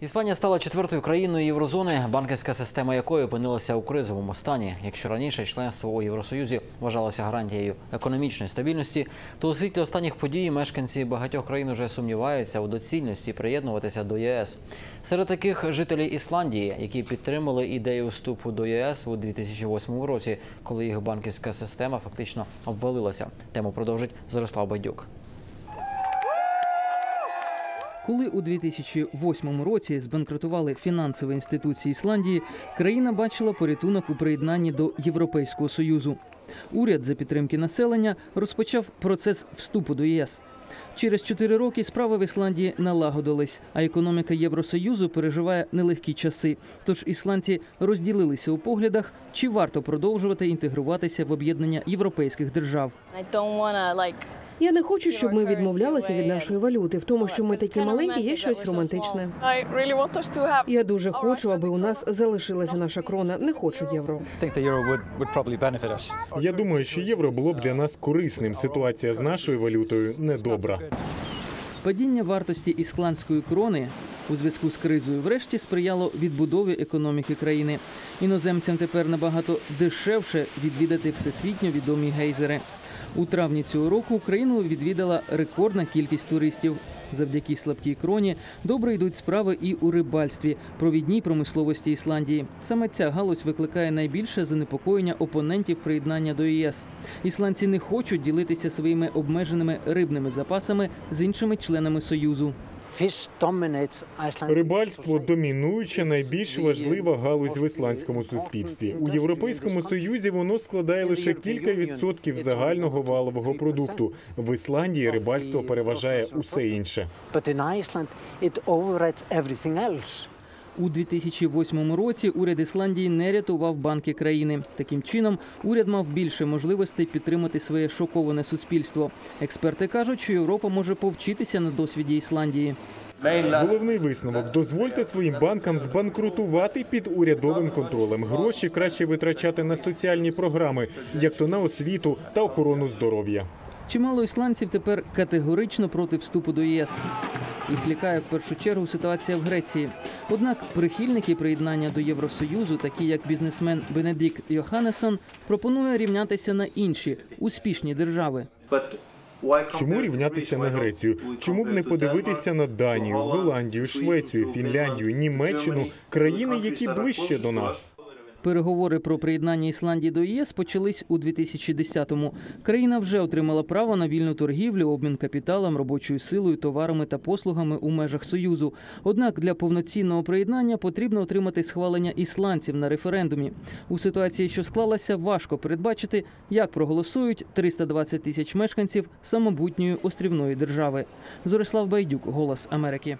Іспанія стала четвертою країною єврозони, банківська система якої опинилася у кризовому стані. Якщо раніше членство у Євросоюзі вважалося гарантією економічної стабільності, то у світлі останніх подій мешканці багатьох країн уже сумніваються у доцільності приєднуватися до ЄС. Серед таких жителі Ісландії, які підтримали ідею вступу до ЄС у 2008 році, коли їх банківська система фактично обвалилася. Тему продовжить Зорислав Байдюк. Коли у 2008 році збанкрутували фінансові інституції Ісландії, країна бачила порятунок у приєднанні до Європейського союзу. Уряд за підтримки населення розпочав процес вступу до ЄС. Через чотири роки справи в Ісландії налагодились, а економіка Євросоюзу переживає нелегкі часи. Тож ісландці розділилися у поглядах, чи варто продовжувати інтегруватися в об'єднання європейських держав. I don't wanna like Я не хочу, щоб ми відмовлялися від нашої валюти. В тому, що ми такі маленькі, є щось романтичне. Я дуже хочу, аби у нас залишилася наша крона. Не хочу євро. Я думаю, що євро було б для нас корисним. Ситуація з нашою валютою недобра. Падіння вартості ісландської крони у зв'язку з кризою врешті сприяло відбудові економіки країни. Іноземцям тепер набагато дешевше відвідати всесвітньо відомі гейзери. У травні цього року Україну відвідала рекордна кількість туристів. Завдяки слабкій кроні добре йдуть справи і у рибальстві, провідній промисловості Ісландії. Саме ця галузь викликає найбільше занепокоєння опонентів приєднання до ЄС. Ісландці не хочуть ділитися своїми обмеженими рибними запасами з іншими членами союзу. Рибальство домінуюча найбільш важлива галузь в ісландському суспільстві. У європейському союзі воно складає лише кілька відсотків загального валового продукту. В Ісландії рибальство переважає усе інше. У 2008 році уряд Ісландії не рятував банки країни. Таким чином, уряд мав більше можливостей підтримати своє шоковане суспільство. Експерти кажуть, що Європа може повчитися на досвіді Ісландії. Головний висновок: дозвольте своїм банкам збанкрутувати під урядовим контролем. Гроші краще витрачати на соціальні програми, як то на освіту та охорону здоров'я. Чимало ісландців тепер категорично проти вступу до ЄС. Їх лякає в першу чергу ситуація в Греції. Однак прихильники приєднання до Євросоюзу, такі як бізнесмен Бенедикт Йоханнесон, пропонує рівнятися на інші успішні держави. Чому рівнятися на Грецію? Чому б не подивитися на Данію, Голландію, Швецію, Фінляндію, Німеччину країни, які ближче до нас? Переговори про приєднання Ісландії до ЄС почались у 2010-му. Країна вже отримала право на вільну торгівлю, обмін капіталом, робочою силою, товарами та послугами у межах союзу. Однак для повноцінного приєднання потрібно отримати схвалення ісландців на референдумі. У ситуації, що склалася, важко передбачити, як проголосують 320 тисяч мешканців самобутньої острівної держави. Зорислав Байдюк, Голос Америки.